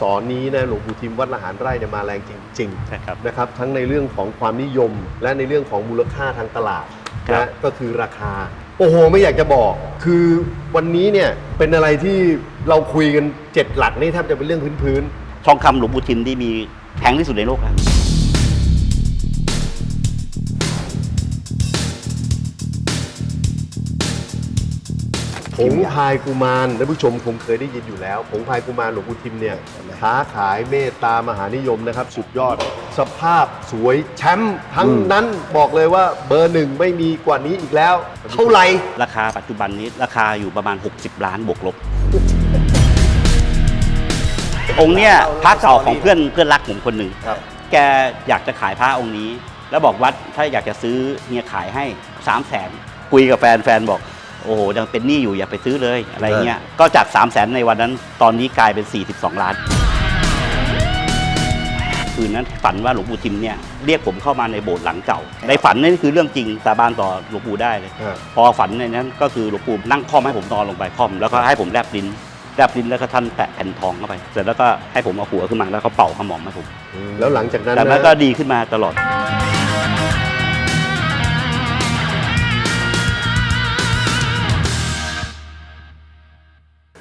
ศนี้นะหลวงปู่ทิมวัดละหารไร่เนี่ยมาแรงจริงใช่ครับ ๆนะครับทั้งในเรื่องของความนิยม และในเรื่องของมูลค่าทางตลาดครับ นะก็คือราคา โอ้โห ไม่อยากจะบอก คือวันนี้เนี่ยเป็นอะไรที่เราคุยกันเจ็ดหลักนี่แทบจะเป็นเรื่องพื้นทองคำหลวงปู่ทิมที่มีแพงที่สุดในโลกแล้ว ผงพายกุมารท่านผู้ชมคงเคยได้ยินอยู่แล้ว ผงพายกุมารหลวงปู่ทิมเนี่ยค้าขายเมตตามหานิยมนะครับ สุดยอด สภาพสวยแชมป์ทั้งนั้นบอกเลยว่าเบอร์หนึ่งไม่มีกว่านี้อีกแล้ว เท่าไหร่ราคาปัจจุบันนี้ราคาอยู่ประมาณ 60 ล้านบวกลบ องค์เนี้ยพระเก่าของเพื่อนเพื่อนรักผมคนหนึ่งครับแกอยากจะขายพระองค์นี้ แล้วบอกวัดถ้าอยากจะซื้อเฮียขายให้3 0 0แสนคุยกับแฟนแฟนบอก โอ้โหยังเป็นหนี้อยู่อย่าไปซื้อเลยอะไรเงี้ยก็จาก 3 0 0แสนในวันนั้นตอนนี้กลายเป็น 42 ล้าน คืนนั้นฝันว่าหลวงปู่ทิมเนี่ยเรียกผมเข้ามาในโบสถ์หลังเก่า ในฝันนี่คือเรื่องจริงสาบานต่อหลวงปู่ได้เลยอ่าพอฝันในนั้นก็คือหลวงปู่นั่งคล่อมให้ผมนอนลงไปคล่อมแล้วก็ให้ผมแลบลิ้นแลบลิ้นแล้วก็ท่านแตะแผ่นทองเข้าไป เสร็จแล้วก็ให้ผมเอาหัวขึ้นมาแล้วเขาเป่าขมอมให้ผม แล้วหลังจากนั้นแต่นั้นนะก็ดีขึ้นมาตลอด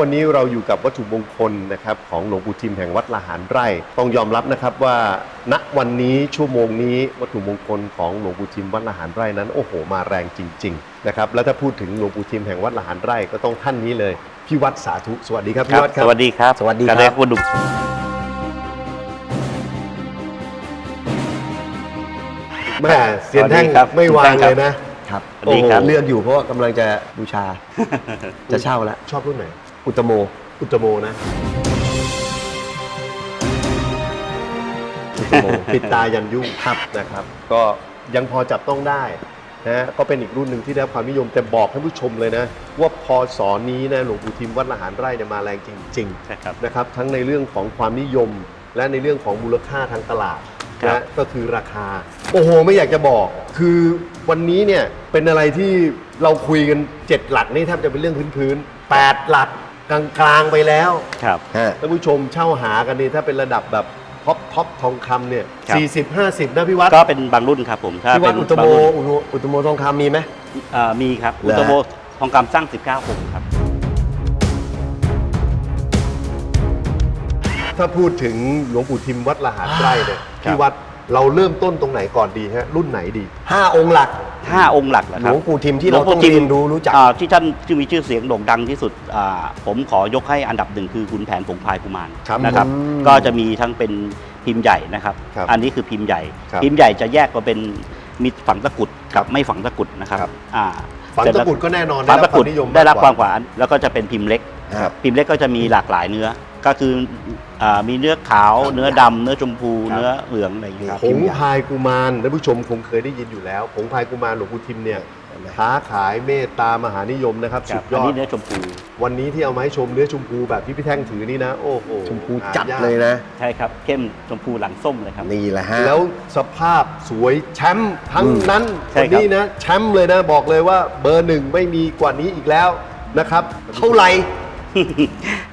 วันนี้เราอยู่กับวัตถุมงคลนะครับของหลวงปู่ทิมแห่งวัดละหารไร่ ต้องยอมรับนะครับว่าณวันนี้ชั่วโมงนี้วัตถุมงคลของหลวงปู่ทิมวัดละหารไร่นั้นโอ้โหมาแรงจริงๆนะครับแล้วถ้าพูดถึงหลวงปู่ทิมแห่งวัดละหารไร่ก็ต้องท่านนี้เลยพี่วัดสาธุสวัสดีครับคพี่รับวัดครัสบวัสดีครับสวัสดีครับการเรียกคุณหนุ่มแม่เสียนแท่งสวัสดีครับไม่วางเลยนะครับสวัสดีครับโอ้โหเลือกอยู่เพราะว่ากำลังจะบูชา จะเช่าแล้วชอบรุ่นไหน อุตโม อุตโมนะ อุตโม ปิดตายันยุ่งครับนะครับ ก็ยังพอจับต้องได้นะก็เป็นอีกรุ่นหนึ่งที่ได้รับความนิยมแต่บอกท่านผู้ชมเลยนะ ว่าพอสอนนี้นะหลวงปู่ทิมวัดละหารไร่เนี่ยมาแรงจริงใช่ครับ ๆนะครับ ทั้งในเรื่องของความนิยม และในเรื่องของมูลค่าทางตลาดครับ นะก็คือราคา โอ้โห ไม่อยากจะบอก คือวันนี้เนี่ยเป็นอะไรที่เราคุยกันเจ็ดหลักนี่แทบจะเป็นเรื่องพื้นๆแปดหลัก กลางๆไปแล้วครับ ฮะ ท่านผู้ชมเช่าหากันนี่ถ้าเป็นระดับแบบท็อปท็อปทองคำเนี่ยครับ สี่สิบห้าสิบนะพี่วัดก็เป็นบางรุ่นครับผมถ้าที่เป็วัดนอุตโมบางรุ่นอุตโมอุตโมทองคำมีไหมอ่ามีครับเหรออุตโมทองคำสร้าง 19องค์ครับ ถ้าพูดถึงหลวงปู่ทิมวัดละหารไร่เนี่ยครับ พี่วัด เราเริ่มต้นตรงไหนก่อนดีฮะรุ่นไหนดีห้าองค์หลักห้าองค์หลักนะหคลรับวงปู่ทิมที่เราหลวงปู่ต้องทิมเรียนรู้รู้จัก อ่าที่ท่านที่มีชื่อเสียงโด่งดังที่สุดอ่าผมขอยกให้อันดับหนึ่งคือขุนแผนผงพายกุมารครับนะครับ อืมก็จะมีทั้งเป็นพิมพ์ใหญ่นะครับ ครับอันนี้คือพิมพ์ใหญ่ ครับพิมพ์ใหญ่จะแยกมาเป็นมีฝังตะกรุดกับไม่ฝังตะกรุดนะครับครับ อ่าฝังเสร็จตะแล้วกรุดก็แน่นอนฝังตะกรุดได้รับความนิยมได้รับความกหวานแล้วก็จะเป็นพิมพ์เล็ก ครับ พิมพ์เล็กก็จะมีหลากหลายเนื้อ ก็คืออามีเนื้อขาว เนื้อดำเนื้อชมพูครับ เนื้อเหลืองอะไรอย่างเงี้ยครับผงพายกุมารท่านผู้ชมคงเคยได้ยินอยู่แล้ว ผงพายกุมารหลวงปู่ทิมเนี่ยค้าขายเมตตามหานิยมนะครับครัสุบดยอันอด นี้เนื้อชมพู วันนี้ที่เอามาให้ชมเนื้อชมพูแบบที่พี่แท่งถือนี่นะ โอ้โหชมพูหาจัดากเลยนะ ใช่ครับ เข้มชมพูหลังส้มเลยครับ นี่แหละฮะ แล้วสภาพสวยแชมป์ทั้งนั้นใช่วันครับ นี้นะแชมป์เลยนะ บอกเลยว่าเบอร์หนึ่งไม่มีกว่านี้อีกแล้วนะครับ เท่าไหร่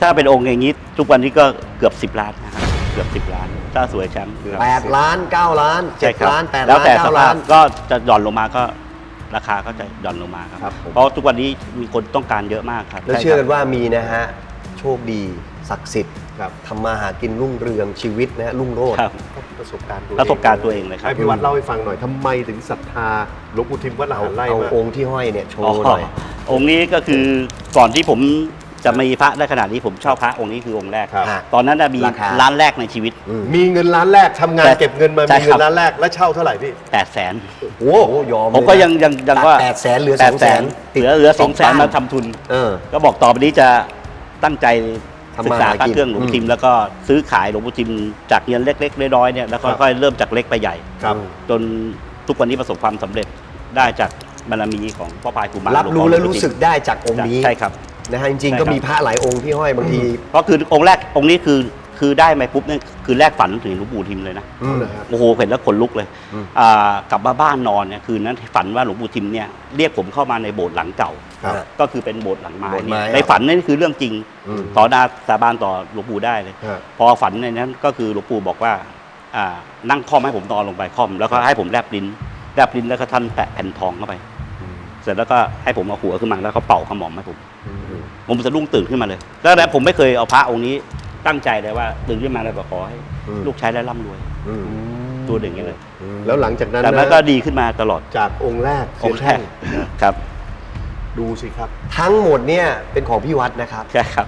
ถ้าเป็นองค์อย่างนี้ทุกวันนี้ก็เกือบ 10 ล้านนะครับเกือบ 10 ล้าน ถ้าสวยแชมป์ครับ8ล้าน9ล้านใช่ครับ7ล้าน8แล้วล้านแต่ส9ภาล้าพน ก็จะหย่อนลงมาก็ราคาก็จะหย่อนลงมาครับครับผม เพราะทุกวันนี้มีคนต้องการเยอะมากครับแล้วใเชื่อกันว่ามีนะฮะ โชคดีศักดิ์สิทธิ์ครับ ทำมาหากินรุ่งเรืองชีวิตนะฮะรุ่งโรจน์ ครับ ประสบการณ์ตัวประสบการณ์ตัวเองเลยครับ ให้พี่วัดเล่าให้ฟังหน่อยทำไมถึงศรัทธาหลวงปู่ทิมวัดละเอาหันไร่เอามา องค์ที่ห้อยเนี่ยโชว์หน่อย องค์นี้ก็คือก่อนที่ผม จะมีพระได้ขนาดนี้ผมเช่าพระองค์นี้คือองค์แรก ครับฮะตอนนั้นน่ะมีราคา ร้านแรกในชีวิตอืมมีเงินล้านแรกทำงานแต่เก็บเงินมาใช่มีเงิครับ นล้านแรกแล้วเช่าเท่าไหร่พี่8 0 0แสนโอ้โหยอมผมก็ยังยังยังว่าแปดแสนเหลือแปสดองแสแสนนเหลือเหลือสองแสนมาทำทุน เออ ก็บอกต่อไปนี้จะตั้งใจทำศึมากษาหาพระกินเครื่องหลวงอืปู่มทิม แล้วก็ซื้อขายหลวงปู่ทิมจากเงินเล็กๆน้อยๆเนี่ยแล้วครับ ค่อยๆเริ่มจากเล็กไปใหญ่ ครับ จนทุกวันนี้ประสบความสำเร็จได้จากบารมีของพ่อพายกุมารรับหรู้งพ่อแล้วหลวงรู้ปู่ทิมสึกได้จากองค์นี้ ใช่ครับ นะฮะจริงใช่ๆครัก็บมีพระหลายองค์ที่ห้อยบางทีเพราะคือองค์แรกองค์นี้คือคือได้มาปุ๊บเนี่ยคือแรกฝันถึงหลวงปู่ทิมเลยนะอืมนะครับโอ้โหเห็นแล้วขนลุกเลยอืม อ่ากลับมาบ้านนอนเนี่ยคืนนั้นฝันว่าหลวงปู่ทิมเนี่ยเรียกผมเข้ามาในโบสถ์หลังเก่า ครับ ก็คือเป็นโบสถ์หลังไม้โบสถ์ไม้เนี่ยในฝันนี่คือเรื่องจริงอืม ต่อหน้าสาบานต่อหลวงปู่ได้เลย ฮะ พอฝันในนั้นก็คือหลวงปู่บอกว่าอ่านั่งคล่อมให้ผมนอนลงไปคล่อม แล้วก็ให้ผมแลบลิ้นแลบลิ้นแล้วก็ท่านแตะแผ่นทองเข้าไป เสร็จแล้วก็ให้ผมเอาหัวขึ้นมาแล้วเขาเป่าขมอมให้ผม ผมจะรุ่งตื่นขึ้นมาเลยแล้วแล้วผมไม่เคยเอาพระองค์นี้ตั้งใจเลยว่าตื่นขึ้นมาแล้วบอกขอให้อืม ลูกใช้และร่ำรวย อืมตัวเด่างนี้เลย อืมแล้วหลังจากนั้นแต่มันนะก็ดีขึ้นมาตลอดจากองค์แรกองค์แรเสียกแท่งครับ ดูสิครับ ทั้งหมดเนี่ยเป็นของพี่วัดนะครับ ใช่ครับ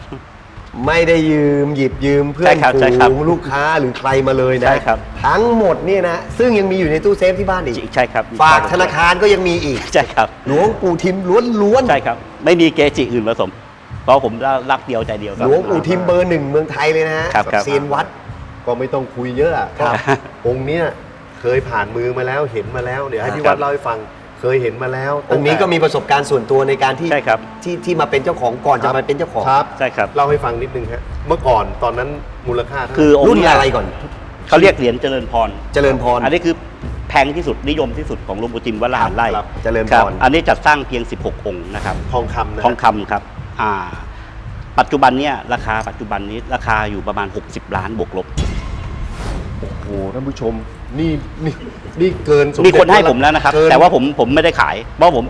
ไม่ได้ยืมหยิบยืมเพื่อใช่นครับฝูใช่ครับงลูกค้าหรือใครมาเลยนะใช่ครับ ทั้งหมดเนี่ยนะซึ่งยังมีอยู่ในตู้เซฟที่บ้านอีก ใช่ครับฝากธนาคารก็ยังมีอีก ใช่ครับหลวงปู่ทิมล้วนใช่ครับ ไม่มีเกจิอื่นผสม เพราะผมรักเดียวใจเดียวๆครัหลวงปู่ทิมเบอร์หนึ่งเมืองไทยเลยนะฮะครับครับ เซียนวัดก็ไม่ต้องคุยเยอะอะครับ องค์เนี้ยเคยผ่านมือมาแล้วเห็นมาแล้ว เดี๋ยวให้พี่ครัวับดเล่าให้ฟังเคยเห็นมาแล้วองค์นี้ก็มีประสบการณ์ส่วนตัวในการที่ใช่ครับ ที่ที่มาเป็นเจ้าของก่อนจะมาเป็นเจ้าของ ครับใช่ครับ เล่าให้ฟังนิดนึงฮะเมื่อก่อนตอนนั้นมูลค่าเท่าไหร่คือองรุ่นค์เนี้ยอะไรก่อน เขาเรียกเหรียญเจริญพร เจริญพร อันนี้คือแพงที่สุดนิยมที่สุดของหลวงปู่ทิมวัดละหารไร่ครับเจริญคพรับรอันนี้จัดสร้างเพียง 16 องค์นะครับทองคำนะทองคำครับอ่า ปัจจุบันเนี่ยราคาปัจจุบันนี้ราคาอยู่ประมาณ 60 ล้านบวกลบ โอ้โหท่านผู้ชมนี่นี่นี่เกินสมีเด็จคนให้ผมแล้วนะครับ เกิแต่ว่าผมผมไม่ได้ขาย เพราะผม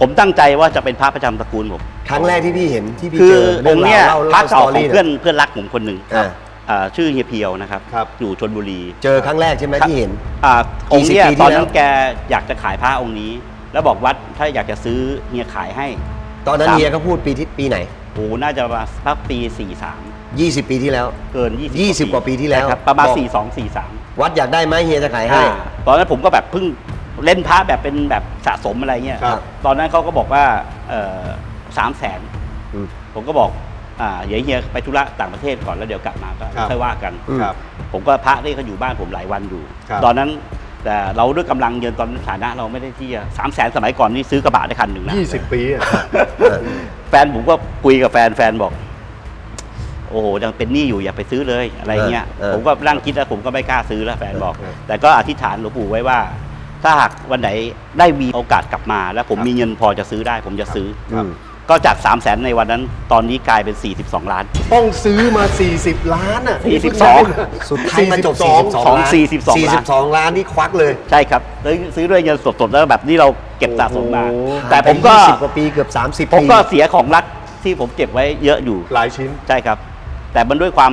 ผมตั้งใจว่าจะเป็นพระประจำตระกูลผม ครั้งแรกที่พี่เห็นที่พี่คืเจออองค์เนี้ยเล่าพระเล่าสเก่าตอของรี่เพื่อนเพื่อนรักผมคนหนึ่งอ่า อ่าชื่อเฮียเพียวนะครับ ครับ อยู่ชนบุรี เจอครั้งแรกใช่ไหมที่เห็น อ่าองค์เนี้ยกี่สิบปีที่ตอนแล้นั้วนแกอยากจะขายพระองค์นี้ แล้วบอกวัดถ้าอยากจะซื้อเฮียขายให้ ตอนนั้นสาม เฮียก็พูดปีที่ปีไหน โอ้โหน่าจะประมาณสักปี 43 20 ปีที่แล้ว เกิน 20 20กว่าปีที่แล้วใช่ครับประมาณ บอก 42 43วัดอยากได้ไหมเฮียจะขายให้ อ่าตอนนั้นผมก็แบบเพิ่งเล่นพระแบบเป็นแบบสะสมอะไรเงี้ยครับ ตอนนั้นเขาก็บอกว่าสามแสนอืม ผมก็บอกอ่าเดี๋ยวเฮียไปธุระต่างประเทศก่อนแล้วเดี๋ยวกลับมาก็ครับ ค่อยว่ากัน อืม ครับ ผมก็พระนี่เขาอยู่บ้านผมหลายวันอยู่ ครับ ตอนนั้น แต่เราด้วยกำลังเงินตอนนั้นฐานะเราไม่ได้ที่จะสามแสนสมัยก่อนนี่ซื้อกระบะได้คันหนึ่งนะยี่สิบปีอะแฟนผมก็คุยกับแฟนแฟนบอก โอ้โหยังเป็นหนี้อยู่อย่าไปซื้อเลยอะไรเงี้ยเออผมก็นั่งคิดแล้วผมก็ไม่กล้าซื้อแล้วแฟนบอกเออ แต่ก็อธิษฐานหลวงปู่ไว้ว่า ถ้าหากวันไหนได้มีโอกาสกลับมา แล้วผมมีเงินพอจะซื้อได้ ผมจะซื้อครับ ก็จาก 3 0 0แสนในวันนั้น ตอนนี้กลายเป็น 42 ล้าน ต้องซื้อมา 40 ล้านอะ42 สุดท้ายมาจบ42 42ของล้าน42 42 ล้านนี่ควักเลย ใช่ครับซื้อซื้อด้วยเงินสดๆแล้วแบบนี้เราเก็บสะสมมา โอ้โหแต่ผมก็20กว่าปีเกือบ 30 ผมปี ก็เสียของรักที่ผมเก็บไว้เยอะอยู่ หลายชิ้นใช่ครับ แต่มันด้วยความ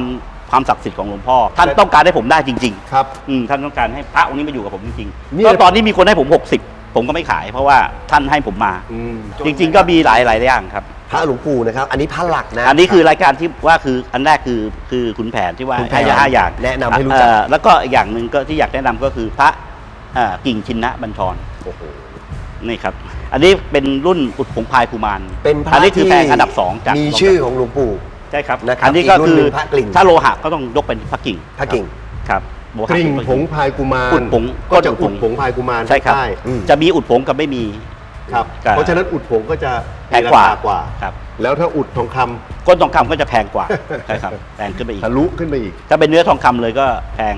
ความศักดิ์สิทธิ์ของหลวงพ่อ ท่านต้องการให้ผมได้จริง ครับ ๆ อืมท่านต้องการให้พระองค์นี้มาอยู่กับผมจริงนี่ ๆก็ตอนนี้มีคนให้ผม 60 ผมก็ไม่ขาย เพราะว่าท่านให้ผมมา อืมจริง ๆ ก็มีหลายหลายอย่างครับ พระหลวงปู่นะครับ อันนี้พระหลักนะ อันนี้คือรายการที่ว่าคืออันแรกคือคือคุณแผนที่ว่าขุนแผนให้ห้าอย่างแนะนำให้รู้จัก เอ่อแล้วก็อีกอย่างหนึ่งก็ที่อยากแนะนำก็คือพระเอ่อกิ่งชินนะบัญชรโอ้โห นี่ครับ อันนี้เป็นรุ่นอุดผงพายกุมารเป็นพระอันนี้คือที่แพงอันดับสองจากมีชื่อของหลวงปู่ ใช่ครับนะครับอันนี้ก็อีกรุ่นคือหนึ่งพระกลิ่ง ถ้าโลหะก็ต้องยกเป็นพระกิ่งพระกิ่ง ครับ โลหะกริ่งเป็นพระผงพายกุมารอุดผงก็จะอุอุดดผผงงพายกุมารใช่ครับใต้อืมจะมีอุดผงกับไม่มีครับก็เพราะฉะนั้นอุดผงก็จะแพงกว่ามีรคกว่าครับแล้วถ้าอุดทองคำก้นทองคำก็จะแพงกว่าใช่ครับแพงขึ้นไปอีกทะลุขึ้นไปอีก ถ้าเป็นเนื้อทองคำเลยก็แพง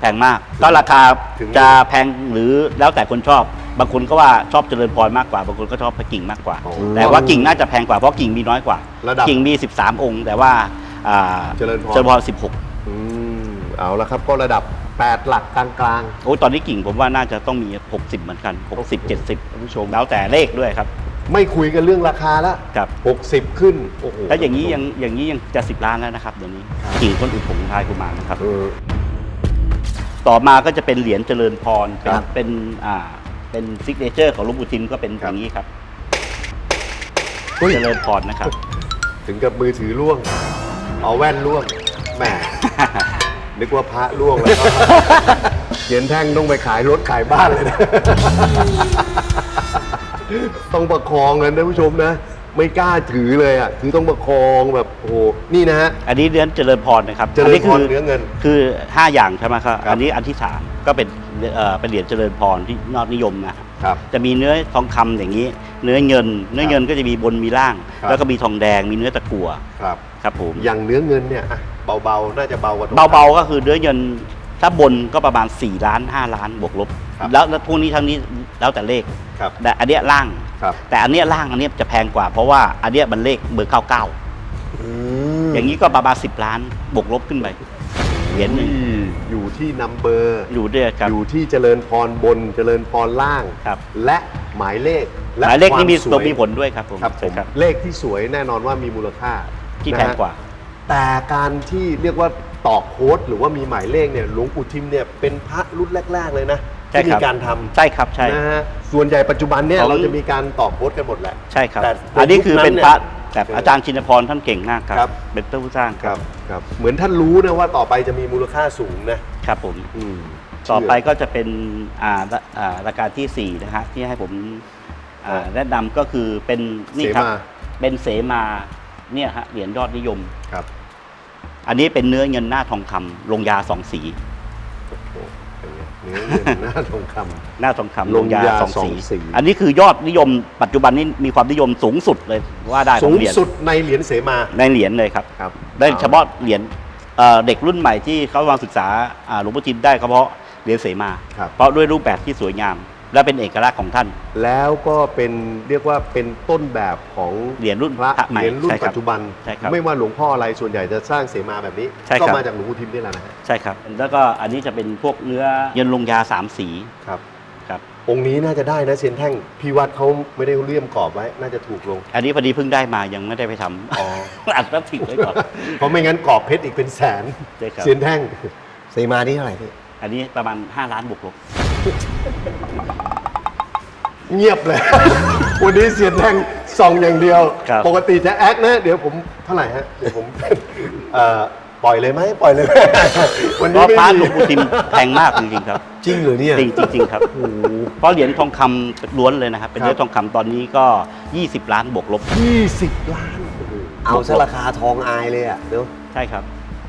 แพงมาก ก็ราคาถึงจะแพงหรือแล้วแต่คนชอบบางคนก็ว่าชอบเจริญพรมากกว่าบางคนก็ชอบพระกิ่งมากกว่าอ๋อแต่ว่ากิ่งน่าจะแพงกว่าเพราะกิ่งมีน้อยกว่าระดับกิ่งมี 13 องค์ แต่ว่าอ่าเจริญพรเจริญพร16 อืมเอาละครับก็ระดับ 8 หลักกลางโอ้ยตอนนี้กิ่งผมว่าน่าจะต้องมี 60 เหมือนกัน 60 70ท่านผู้ชมแล้วแต่เลขด้วยครับๆไม่คุยกันเรื่องราคาแล้วครับ 60 ขึ้นโอ้โหแล้วอย่างนี้ยังอย่างนี้ยังจะ10ล้านแล้วนะครับเดี๋ยวนี้กิ่งต้นอุดผงทายกุมารนะครับ เออ ต่อมาก็จะเป็นเหรียญเจริญพรครับเป็นอ่าเป็นซิกเนเจอร์ของหลวงปู่ทิมก็เป็นอย่างนี้ครับเจริญพรนะครับ ถึงกับมือถือล่วง เอาแว่นล่วง แหมนึกว่าพระล่วงแล้วก็เขียนแท่งต้องไปขายรถขายบ้านเลยนะ ต้องประคองนะท่านผู้ชมนะ ไม่กล้าถือเลยอะ คือต้องประคองแบบโอ้โหนี่นะฮะ อันนี้เหรียญเจริญพรนะครับเจริญพรคืเนื้อเงินคือห้าอย่างใช่ไหมครับครับ อันนี้อันที่สามก็เป็นเอ่อเป็นเหรียญเจริญพรที่ยอดนิยมนะครับ ครับ จะมีเนื้อทองคำอย่างนี้ เนื้อเงิน เนื้อเงินก็จะมีบนมีล่างครับแล้วก็มีทองแดงมีเนื้อตะกั่วครับครับผมอย่างเนื้อเงินเนี่ยอะเบาๆน่าจะเบากว่าทองเบาๆก็คือเนื้อเงินถ้าบนก็ประมาณ 4 ล้าน 5 ล้านบวกลบครับแล้วแล้วพวกนี้ทั้งนี้แล้วแต่เลขครับแต่อันเนี้ยล่างครับแต่อันเนี้ยล่างอันเนี้ยจะแพงกว่า เพราะว่าอันเนี้ยมันเลขเบอร์99อืมอย่างนี้ก็ประมาณ10 ล้านบวกลบขึ้นไป เหรียญหนึ่งอยู่ที่นัมเบอร์อยู่ด้วยครับอยู่ที่เจริญพรบนเจริญพรล่างครับและหมายเลขหมายเลขนี่มีควตัวสวยมีผลด้วยครับผมครับผใช่มครับเลขที่สวยแน่นอนว่ามีมูลค่าที่นะแพฮะงกว่า แต่การที่เรียกว่าต่อโค้ดหรือว่ามีหมายเลขเนี่ยหลวงปู่ทิมเนี่ยเป็นพระรุ่นแรก ๆ เลยนะใช่ที่คมีรับการทำใช่ครับใช่นะฮะส่วนใหญ่ปัจจุบันเนี่ยของเราจะมีการต่อโค้ดกันหมดแหละใช่ครับแต่อันนี้คือเป็นพระในยุ คนั้นเนี่ยแบบอาจารย์ชินพรท่านเก่งมากคครัรับบเป็นผู้สร้างครับครับ เหมือนท่านรู้นะว่าต่อไปจะมีมูลค่าสูงนะครับผม อืมต่อไปเชื่ก็จะเป็นอ่าระอ่ารายการที่ 4 นะฮะที่ให้ผมอ่าครับแนะนำก็คือเป็นนี่ครับเสมาเป็นเสมาเนี่ยฮะเหรียญยอดนิยม ครับ อันนี้เป็นเนื้อเงินหน้าทองคำลงยาสองสีโอ้โห เป็นไงเนื้อเงินหน้าทองคำ หน้าทองคำลงยาสองสองสี สี อันนี้คือยอดนิยมปัจจุบันนี้มีความนิยมสูงสุดเลยว่าได้ขสูองงเหรียญสุดในเหรียญเสมาในเหรียญเลยครับ ครับได้เฉพาะเหรียญเอ่อเด็กรุ่นใหม่ที่เขามาศึกษาอ่าหลวงพ่อทิมได้เฉพาะเหรียญเสมา ครับ เพราะด้วยรูปแบบที่สวยงาม และเป็นเอกลักษณ์ของท่าน แล้วก็เป็นเรียกว่าเป็นต้นแบบของเหรียญรุ่นพระพระใหม่เหรียญรุ่นใช่ครับปัจจุบันใช่ครับไม่ว่าหลวงพ่ออะไรส่วนใหญ่จะสร้างเสมาแบบนี้ใช่ครัก็บมาจากหลวงปู่ทิมนี่แหละนะฮะใช่ครับ แล้วก็อันนี้จะเป็นพวกเนื้อเย็นลงยาสามสีครับครับองค์นี้น่าจะได้นะเซียนแท่งพี่วัดเขาไม่ได้เลี่ยมกรอบไว้ น่าจะถูกลง อันนี้พอดีเพิ่งได้มายังไม่ได้ไปทำอ๋ออัดพลาสติกไว้ก่อนเพราะไม่งั้นกรอบเพชรอีกเป็นแสนใช่ครับเซียนแท่งเซมานี่เท่าไหร่พี่อันนี้ประมาณ 5 ล้านบวกลบ เงียบเลย วันนี้เซียนแท่งส่องอย่างเดียว ครับ ปกติจะแอคนะ เดี๋ยวผมเท่าไหร่ฮะ เดี๋ยวผมเอ่อปล่อยเลยไหมปล่อยเลยไหมวันเพนี้ราะไม่พระมีหลวงปู่ทิมแพงมากจริงๆครับจริงเหรือเนี่ย จริงจริงๆครับเพราะเหรียญทองคำล้วนเลยนะครับเป็นเนื้อทองคำตอนนี้ก็ 20 ล้านบวกลบยี่สิบล้านโอ้โหเอาซะราคาทองอายเลยอะเนาะใช่ครับ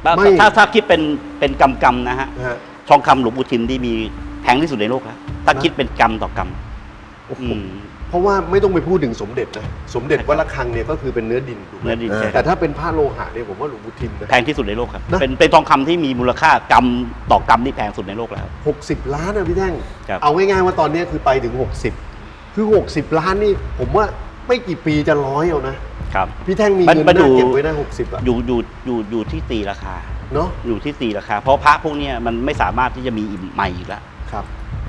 ถ้าไม่ ถ้าถ้าคิดเป็นเป็นกำกำๆนะฮะนะฮะ ทองคำหลวงปู่ทิมที่มีแพงที่สุดในโลกแล้วถ้าคิดเป็นกำต่อกำ อืม เพราะว่าไม่ต้องไปพูดถึงสมเด็จนะ สมเด็จวัดระฆังเนี่ยก็คือเป็นเนื้อดินถูกไหมเนื้อดินเออใช่คแต่รับถ้าเป็นผ้าโลหะเนี่ยผมว่าหลวงปู่ทิมนะ แพงที่สุดในโลกครับ นะ เป็นเป็นทองคำที่มีมูลค่ากำต่อกำที่แพงสุดในโลกแล้ว หกสิบล้านนะพี่แท่งครับ เอาง่ายๆว่าตอนนี้คือไปถึง 60 คือ 60 ล้านนี่ผมว่าไม่กี่ปีจะร้อยเอานะ ครับ พี่แท่งมีมันเงินมันน่าอยู่ เก็บไว้นะ60อะอยู่อยู่อยู่อยู่ที่ตีราคา เนาะอยู่ที่ตีราคา เพราะพระพวกเนี้ยมันไม่สามารถที่จะมีใหม่อีกแล้ว ครับ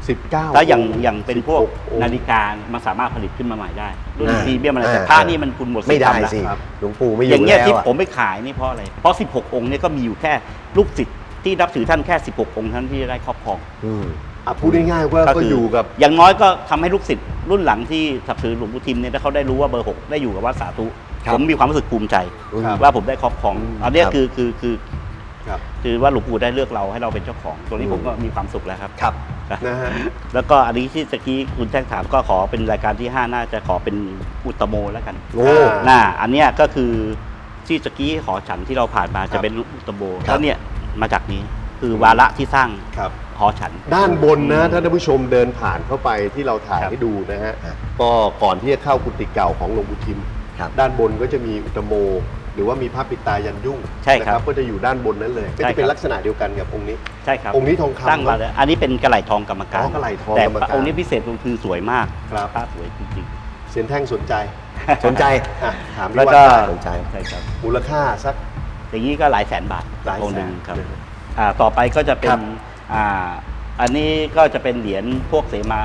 19 ถ้าอย่างอย่างเป็นพวก16องค์นาฬิกามันสามารถผลิตขึ้นมาใหม่ได้รุ่นอ่าพรีเมียมอะไรแต่อ่าผ้านี่มันคุณหมดไม่ได้ทธิ์ทำแล้วสิครับ หลวงปู่ไม่ออย่างยู่เงี้ยแล้วที่อะ ผมไม่ขายนี่เพราะอะไร เพราะ 16 องค์เนี่ยก็มีอยู่แค่ลูกศิษย์ที่นับถือท่านแค่ 16 องค์เท่านั้นที่ได้ครอบครองอืมอะพูดง่ายๆว่าก็อยู่กับ อย่างน้อยก็ทำให้ลูกศิษย์รุ่นหลังที่สับถือหลวงปู่ทิมเนี่ยถ้าเขาได้รู้ว่าเบอร์ 6 ได้อยู่กับวัดสาธุ ครับผมมีความรู้สึกภูมิใจ ครับว่าผมได้ครอบครอง อืมอันเนี้ยครับ คือคือคือ ครับ คือว่าหลวงปู่ได้เลือกเราให้เราเป็นเจ้าของตัวนี้อืมผมก็มีความสุขแล้วครับ ครับนะฮะแล้วก็อันนี้ที่ตะกี้คุณแจ้งถามก็ขอเป็นรายการที่ 5 น่าจะขอเป็นอุตตโมแล้วกันโอ้น่าอันเนี้ยก็คือที่ตะกี้ขอฉันที่เราผ่านมาครัจะบเป็นอุตตโมครับแล้วเนี่ยมาจากนี้คือวาระที่สร้างครับหหอฉัน ด้านบนนะถ้าท่านผู้ชมเดินผ่านเข้าไปที่เราถ่ายครับให้ดูนะฮะครับก็ก่อนที่จะเข้ากุฏิเก่าของหลวงปู่ทิมครับด้านบนก็จะมีอุตโมห รือว่ามีพระปิดตายันยุ่งใช่ครับ นะก็จะอยู่ด้านบนนั้นเลยก็ใช่จะเป็นครับลักษณะเดียวกันกับองค์นี้ ใช่ครับองค์นี้ทองคำตั้งมาเลยอันนี้เป็นกระไหลทองกรรมการอ๋อกระไหล่ทองแต่กรรมการองค์นี้พิเศษคือสวยมากครับ พระสวยจริงเซียนแท่งสนใจสนใจ อะถามๆที่แล้วว่าก็ได้สนใจใช่ครับมูลค่าสักอย่างนี้ก็หลายแสนบาทหลายแสนองค์หนึ่งครับเลยนะอ่าต่อไปก็จะเป็ครันบ อ่าอันนี้ก็จะเป็นเหรียญพวกเสมา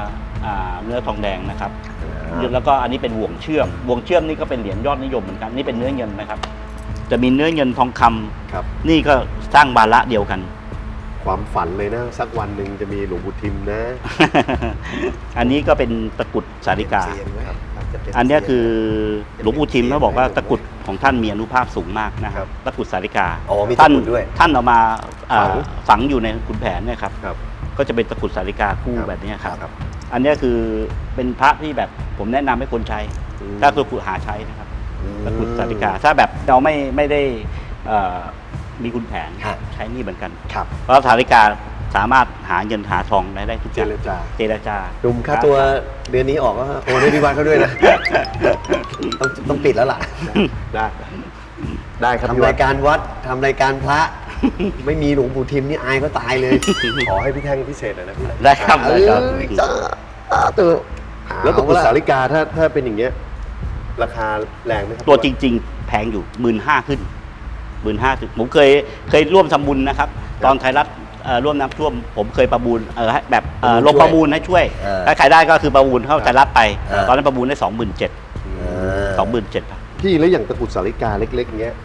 อ่าเนื้อทองแดงนะครับ แล้วก็อันนี้เป็นห่วงเชื่อมห่วงเชื่อมนี่ก็เป็นเหรียญยอดนิยมเหมือนกันนี่เป็นเนื้อเงินนะครับ จะมีเนื้อเงินทองคำครับ นี่ก็สร้างบาระเดียวกัน ความฝันเลยนะ สักวันหนึ่งจะมีหลวงปู่ทิมนะอันนี้ก็เป็นตะกรุดสาริกา เซียนไว้ครับจะเป็อันเนี้ยคือเป็นหลวงปู่ทิมเขาบอกว่าเป็นตะกรุดของท่านมีอนุภาพสูงมากนะคครัรับบตะกรุดสาริกา อ๋อมีตะท่านกรุดด้วย ท่านเอามาอ่าฝังฝังอยู่ในขุนแผนเนี่ยครับ ครับ ก็จะเป็นตะกรุดสาริกาคู่ครับแบบเนี้ยครับ ครับ อันเนี้ยคือเป็นพระที่แบบผมแนะนำให้คนใช้ อืมถ้าตะกรุดหาใช้นะครับอืม ตะกรุดสาริกา ถ้าแบบเราไม่ไม่ได้เอ่อมีคุณแผนครับใช้นี่เหมือนกัน ครับเพราะสาริกาสามารถหาเงินหาทองได้ได้ทุกอเจย่างรจาเจรจาดุมค่าตัวเดือนนี้ออกก็โอนให้พี่วัดเขาด้วยนะ ต้องต้องปิดแล้วล่ะ ได้ได้ครับพี่ทำวัราดยการวัดทำรายการพระ ไม่มีหลวงปู่ทิมนี่อายก็ตายเลย ขอให้พี่แท่งพิเศษหน่อยนะพี่ได้ครับเอได้ครับอจ้าตัวแล้วตะกรุดเอสาละริกาถ้าถ้าเป็นอย่างเงี้ย ราคาแรงไหมครัตัวจริง ๆ แพงอยู่หมื่นห้าขึ้นหมื่นห้าถึงผมเคยเคยร่วมทำบุญนะครับ ตอนไทยรัฐเอ่อร่วมน้ำท่วม ผมเคยประมูลเออให้แบบเอ่อลงประมูลให้ช่วยเออถ้าใครได้ก็คือประมูลเข้าไทยรัฐไป เออ ตอนนั้นประมูลได้สองหมื่นเจ็ดเออสองหมื่นเจ็ด พี่แล้วอย่างตะกรุดสาริกาเล็ก ๆ เงี้ย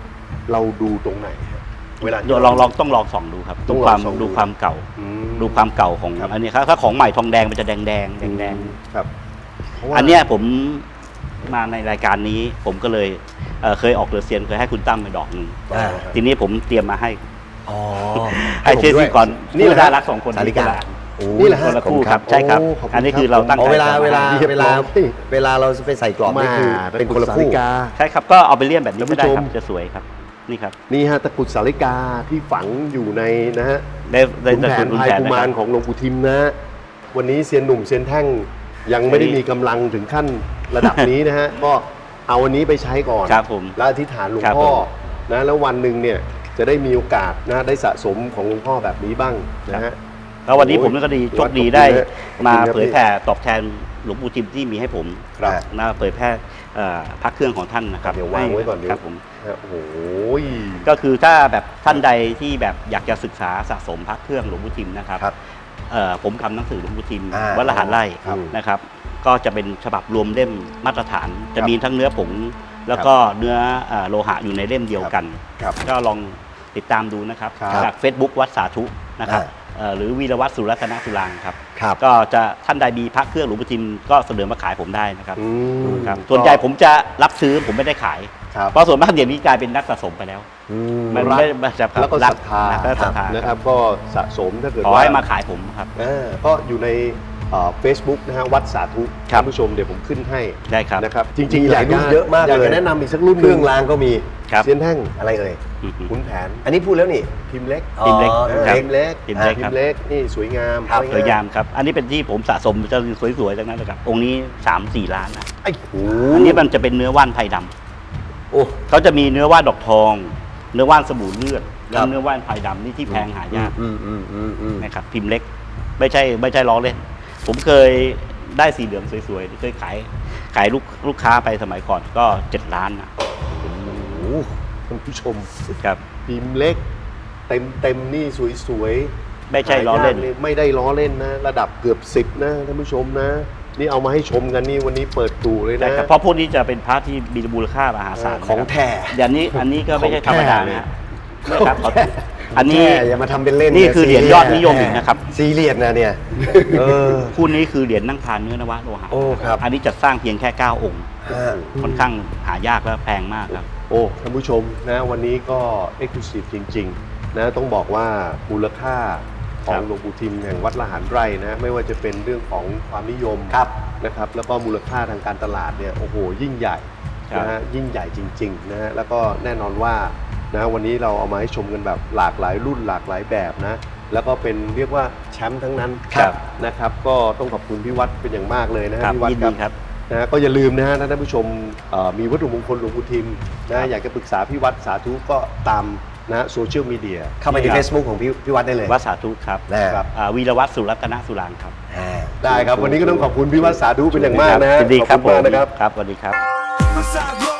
เราดูตรงไหนฮะเวลาที่ลองลองต้องลองส่องดูครับต้ดูองลองความส่องดู ดูความเก่า อืมดูความเก่าของครับ อันนี้ครับถ้าของใหม่ทองแดงมันจะแดงแดงแดงแดงครับพราะว่า อันเนี้ยผม มาในรายการนี้ ผมก็เลยเอ่อเคยออกเรือเซียนเคยให้คุณตั้มไปดอกหนึ่งอ่า ทีนี้ผมเตรียมมาให้อ๋อ ให้เชื่อที่ก่อนนี่นี่แหละน่ารักสองคนสาริกาโอ้นี่แหละคฮะนละคู่ขอบณครับใช่ครับโขณอันนี้คือเราตั้งอ๋อใจเวลาจะมเวลาเรียบร้อยเวลาเวลาเราไปใส่กรอบนี่คือมาเป็นคนละคู่ตะกรุดสาริกา ใช่ครับก็เอาไปเลี่ยมแบบนี้ก็ได้คท่านรับผู้ชม จะสวยครับนี่ครับนี่ฮะตะกรุดสาริกาที่ฝังอยู่ในนะฮะได้ได้ขุนได้แผนคุณพายแผนกุนะมารครับของหลวงปู่ทิมนะฮะวันนี้เซียนหนุ่มเซียนแท่งยังไม่ได้มีกำลังถึงขั้น ระดับนี้นะฮะ ก็เอาวันนี้ไปใช้ก่อนครับผมแล้วอธิษฐานหลวงครับพ่อผมนะแล้ววันหนึ่งเนี่ยจะได้มีโอกาสนะได้สะสมของหลวงพ่อแบบนี้บ้างนะฮะ แล้ววันนี้โอ้ยผมก็ดีขอบคุณโชคดีนะได้ขอบคุณมาครับ เผยแผ่ตอบแทนหลวงปู่ทิมที่มีให้ผมครับ นะเผยแพร่เอ่อพระเครื่องของท่านนะครับเดี๋ยววางไว้ก่อนเดี๋ยว ครับผม ฮะโอ้โห ก็คือถ้าแบบท่านใดที่แบบอยากจะศึกษาสะสมพระเครื่องหลวงปู่ทิมนะครับครับเอ่อผมทำหนังสือหลวงปู่ทิมอ่าวัดละหารไร่ครับ นะครับ ก็จะเป็นฉบับรวมเล่มมาตรฐาน จะครับมีทั้งเนื้อผง แล้วก็เนื้อเอ่อโลหะอยู่ในเล่มเดียวกันครับก็ลองติดตามดูนะครับครับจาก Facebook วัดสาธุนะครับอ่าเอ่อหรือวีรวัตรสุรัตนสุรางครับครับ ก็จะท่านใดมีพระเครื่องหลวงปู่ทิมก็เสนอมาขายผมได้นะครับอืมครับ ส่วนใหญ่ผมจะรับซื้อผมไม่ได้ขายครับเพราะส่วนมากเดี๋ยวนี้กลายเป็นนักสะสมไปแล้วอืมมันรักไม่ไม่จะแล้วก็รัศรัทธาแล้วก็ศรัทธานะครับก็สะสมถ้าเกิดขอว่าให้มาขายผมครับอ่าก็อยู่ใน เฟซบุ๊กนะฮะวัดสาธุครับท่านผู้ชมเดี๋ยวผมขึ้นให้ได้ครับนะครับจริงมีๆหลายรุ่นจเยอะมากอยากเลยจะแนะนำอีกสักรุ่นหเครื่องรางก็มีครับเซียนแท่งอะไรเอ่ยอืมขุนแผน อันนี้พูดแล้วนี่พิมพ์เล็กพิมพ์เล็กอ๋อเออครับพิมพ์เล็กพิมพ์เล็กพิครัมบพ์เล็กนี่สวยงามครับสวยงามครับอันนี้เป็นที่ผมสะสมจะสวยๆทั้งนั้นเลยครับองค์นี้ 3 4 ล้านนะไอ้โหอันนี้มันจะเป็นเนื้อว่านไผ่ดำโอ้เขาจะมีเนื้อว่านดอกทอง เนื้อว่านสบู่เลือดคแล้รัวบเนื้อว่านไผ่ดำนี่ที่แพงหายากอืมอืมอืมอืมนะครับพิมพ์เล็ก ไม่ใช่ไม่ใช่ล้อเล่น ผมเคยได้สีเหลืองสวยๆเคยขายขายลูกลูกค้าไปสมัยก่อนก็7ล้านนะโอ้โหท่านผู้ชมครับ พิมพ์เล็ก เต็มเต็มๆนี่สวยๆไม่ใช่ล้อเล่น หายากไม่ได้ล้อเล่นนะ ระดับเกือบสิบนะท่านผู้ชมนะ นี่เอามาให้ชมกันนี่วันนี้เปิดดูเลยใช่นะครับเพราะพวกนี้จะเป็นพระที่มีมูลค่ามหาศาลของนะครับแท้ อย่างนี้อันนี้ก็ไม่ใช่ธรรมดานะฮะไม่ครับขอ อันนี้แท้อย่ามาทำเป็นเล่นนี่คือเหรียญยอดนิยมอีกนะครับ ซีเรียสนะเนี่ยเออ คู่นี้คือเหรียญนั่งทานเนื้อนวะโลหะโอ้ครับ อันนี้จัดสร้างเพียงแค่ 9 องค์ฮะค่อนข้างหายากและแพงมากครับ โอ้ท่านผู้ชมนะวันนี้ก็เอ็กซ์คลูซีฟจริงๆนะต้องบอกว่ามูลค่าขอครังบ หลวงปู่ทิมแห่งวัดละหารไร่นะไม่ว่าจะเป็นเรื่องของความนิยมครับนะครับ แล้วก็มูลค่าทางการตลาดเนี่ยโอ้โหยิ่งใหญ่ครับนะฮะยิ่งใหญ่จริงๆนะฮะแล้วก็แน่นอนว่า นะวันนี้เราเอามาให้ชมกันแบบหลากหลายรุ่นหลากหลายแบบนะ แล้วก็เป็นเรียกว่าแชมป์ทั้งนั้นครับนะครับ ก็ต้องขอบคุณพี่วัดเป็นอย่างมากเลยนะฮะครับพี่วัดยินคดีรับครับนะฮะก็อย่าลืมนะฮะถ้าท่านผู้ชมเอ่อมีวัตถุมงคลหลวงปู่ทิมนะอยากจะปรึกษาพี่วัดสาธุก็ตามนะโซเชียลมีเดียเข้าไปใน Facebook ของพี่พี่วัดได้เลยวัดสาธุครับนะครับอ่าวีรวัตรสุรัตนสุรางครับอ่าได้ครับวันนี้ก็ต้องขอบคุณพี่วัดสาธุเป็นอย่างมากนะฮะยินดีครับขอบคุณมากนะครับครับสวัสดีครับ